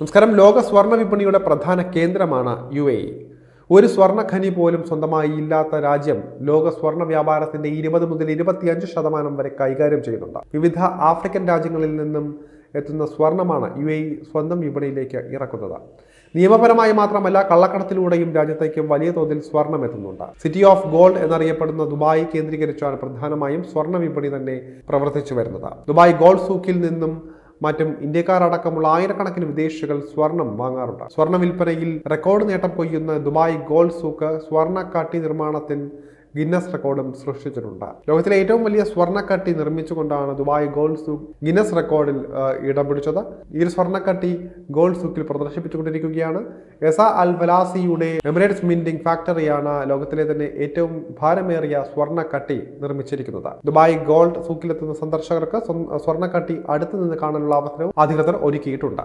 നമസ്കാരം. ലോക സ്വർണ വിപണിയുടെ പ്രധാന കേന്ദ്രമാണ് യു എ. ഒരു സ്വർണ ഖനി പോലും സ്വന്തമായി ഇല്ലാത്ത രാജ്യം ലോക സ്വർണ വ്യാപാരത്തിന്റെ ഇരുപത് മുതൽ ഇരുപത്തിയഞ്ച് ശതമാനം വരെ കൈകാര്യം ചെയ്യുന്നുണ്ട്. വിവിധ ആഫ്രിക്കൻ രാജ്യങ്ങളിൽ നിന്നും എത്തുന്ന സ്വർണമാണ് യു എ സ്വന്തം വിപണിയിലേക്ക് ഇറക്കുന്നത്. നിയമപരമായി മാത്രമല്ല കള്ളക്കടത്തിലൂടെയും രാജ്യത്തേക്ക് വലിയ തോതിൽ സ്വർണം എത്തുന്നുണ്ട്. സിറ്റി ഓഫ് ഗോൾഡ് എന്നറിയപ്പെടുന്ന ദുബായ് കേന്ദ്രീകരിച്ചാണ് പ്രധാനമായും സ്വർണ വിപണി തന്നെ പ്രവർത്തിച്ചു വരുന്നത്. ദുബായ് ഗോൾഡ് സൂക്കിൽ നിന്നും മറ്റും ഇന്ത്യക്കാർ അടക്കമുള്ള ആയിരക്കണക്കിന് വിദേശികൾ സ്വർണം വാങ്ങാറുണ്ട്. സ്വർണ വിൽപ്പനയിൽ റെക്കോർഡ് നേട്ടം കൊയ്യുന്ന ദുബായ് ഗോൾഡ് സൂക്ക് സ്വർണക്കാട്ടി നിർമ്മാണത്തിൽ ഗിന്നസ് റെക്കോർഡും സൃഷ്ടിച്ചിട്ടുണ്ട്. ലോകത്തിലെ ഏറ്റവും വലിയ സ്വർണക്കട്ടി നിർമ്മിച്ചുകൊണ്ടാണ് ദുബായ് ഗോൾഡ് സൂക്ക് ഗിന്നസ് റെക്കോർഡിൽ ഇടം പിടിച്ചത്. ഈ ഒരു സ്വർണക്കട്ടി ഗോൾഡ് സൂക്കിൽ പ്രദർശിപ്പിച്ചുകൊണ്ടിരിക്കുകയാണ്. എസ അൽ വലാസിയുടെ എമിറേറ്റ്സ് മിന്റിംഗ് ഫാക്ടറിയാണ് ലോകത്തിലെ തന്നെ ഏറ്റവും ഭാരമേറിയ സ്വർണക്കട്ടി നിർമ്മിച്ചിരിക്കുന്നത്. ദുബായ് ഗോൾഡ് സൂക്കിലെത്തുന്ന സന്ദർശകർക്ക് സ്വർണക്കട്ടി അടുത്തു നിന്ന് കാണാനുള്ള അവസരവും അധികൃതർ ഒരുക്കിയിട്ടുണ്ട്.